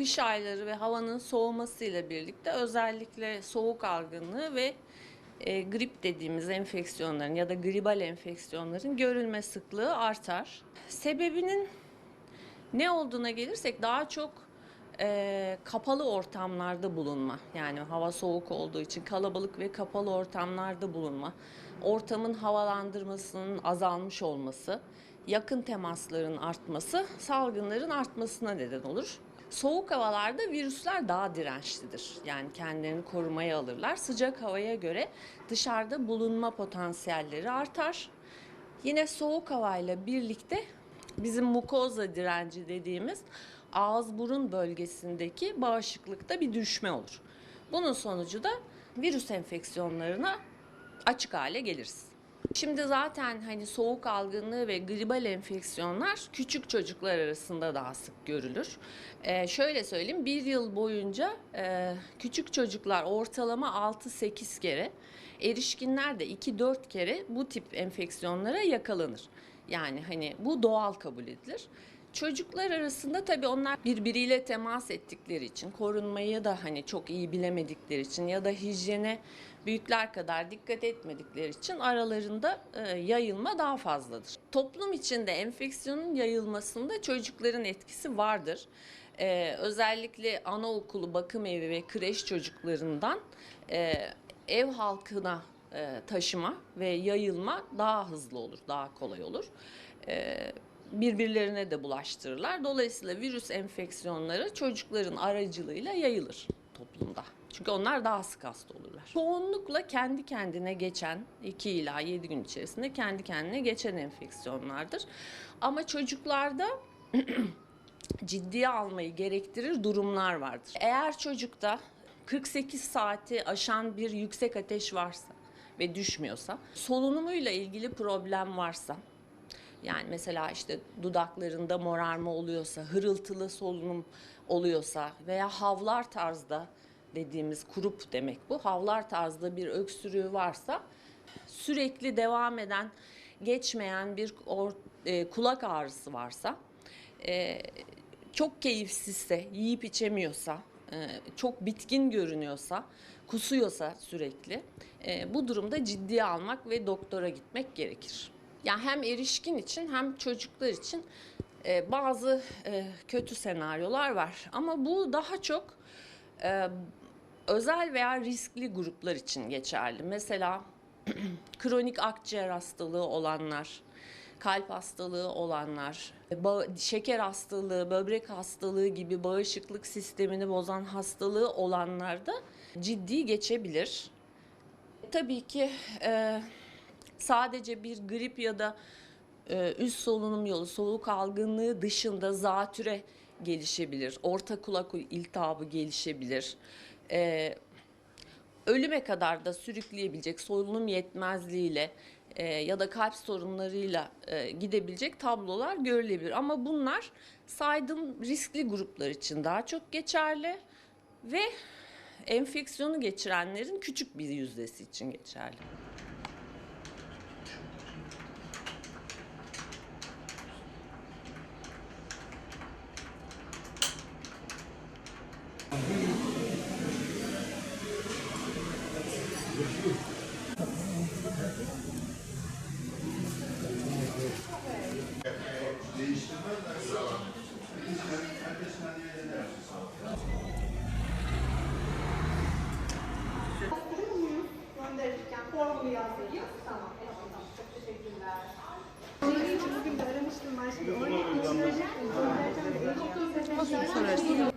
kış ayları ve havanın soğumasıyla birlikte özellikle soğuk algınlığı ve e, grip dediğimiz enfeksiyonların ya da gribal enfeksiyonların görülme sıklığı artar. Sebebinin ne olduğuna gelirsek daha çok e, kapalı ortamlarda bulunma. Yani hava soğuk olduğu için kalabalık ve kapalı ortamlarda bulunma. Ortamın havalandırmasının azalmış olması, yakın temasların artması salgınların artmasına neden olur. Soğuk havalarda virüsler daha dirençlidir. Yani kendilerini korumaya alırlar. Sıcak havaya göre dışarıda bulunma potansiyelleri artar. Yine soğuk havayla birlikte bizim mukoza direnci dediğimiz ağız burun bölgesindeki bağışıklıkta bir düşme olur. Bunun sonucu da virüs enfeksiyonlarına açık hale geliriz. Şimdi zaten hani soğuk algınlığı ve gribal enfeksiyonlar küçük çocuklar arasında daha sık görülür. Ee, şöyle söyleyeyim bir yıl boyunca e, küçük çocuklar ortalama 6-8 kere, erişkinler de 2-4 kere bu tip enfeksiyonlara yakalanır. Yani hani bu doğal kabul edilir. Çocuklar arasında tabii onlar birbiriyle temas ettikleri için, korunmayı da hani çok iyi bilemedikleri için ya da hijyene büyükler kadar dikkat etmedikleri için aralarında e, yayılma daha fazladır. Toplum içinde enfeksiyonun yayılmasında çocukların etkisi vardır. E, özellikle anaokulu, bakım evi ve kreş çocuklarından e, ev halkına e, taşıma ve yayılma daha hızlı olur, daha kolay olur. E, birbirlerine de bulaştırırlar. Dolayısıyla virüs enfeksiyonları çocukların aracılığıyla yayılır toplumda. Çünkü onlar daha sık hasta olurlar. Çoğunlukla kendi kendine geçen 2 ila 7 gün içerisinde kendi kendine geçen enfeksiyonlardır. Ama çocuklarda ciddiye almayı gerektirir durumlar vardır. Eğer çocukta 48 saati aşan bir yüksek ateş varsa ve düşmüyorsa, solunumuyla ilgili problem varsa, yani mesela işte dudaklarında morarma oluyorsa, hırıltılı solunum oluyorsa veya havlar tarzda dediğimiz kurup demek bu. Havlar tarzda bir öksürüğü varsa sürekli devam eden, geçmeyen bir or- e, kulak ağrısı varsa, e, çok keyifsizse, yiyip içemiyorsa, çok bitkin görünüyorsa, kusuyorsa sürekli e, bu durumda ciddiye almak ve doktora gitmek gerekir. Yani hem erişkin için hem çocuklar için e, bazı e, kötü senaryolar var. Ama bu daha çok e, özel veya riskli gruplar için geçerli. Mesela kronik akciğer hastalığı olanlar, kalp hastalığı olanlar, şeker hastalığı, böbrek hastalığı gibi bağışıklık sistemini bozan hastalığı olanlarda ciddi geçebilir. Tabii ki e, sadece bir grip ya da e, üst solunum yolu soğuk algınlığı dışında zatüre gelişebilir. Orta kulak iltihabı gelişebilir. E, ölüme kadar da sürükleyebilecek solunum yetmezliğiyle e, ya da kalp sorunlarıyla e, gidebilecek tablolar görülebilir. Ama bunlar saydığım riskli gruplar için daha çok geçerli ve enfeksiyonu geçirenlerin küçük bir yüzdesi için geçerli. Gönderirken formunu yazdırıyor. Tamam, tamam, tamam. Çok teşekkürler. Bugün de aramıştım ben şimdi. Oraya geçirecektim. Göndereceğim de Sorarsın.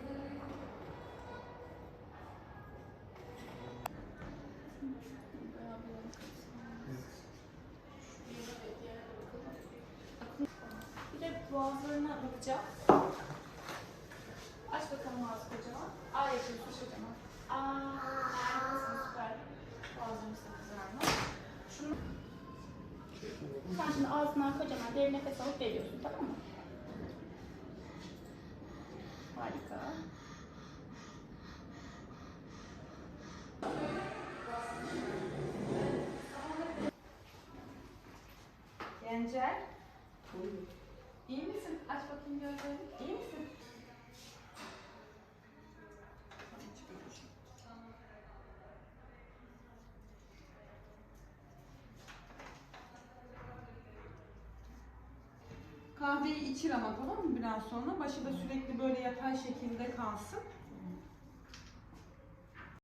Bir de boğazlarına bakacağım. Aç bakalım ağzı kocaman. Aa yapıyorsun kocaman. Aa, harikasın süper. Boğazlarını kızarma. Şunu... Sen şimdi ağzından kocaman derin nefes alıp veriyorsun tamam mı? Harika. Gencer. İyi misin? Aç bakayım gözlerini. Kahveyi içir ama tamam mı biraz sonra? Başı da sürekli böyle yatay şekilde kalsın.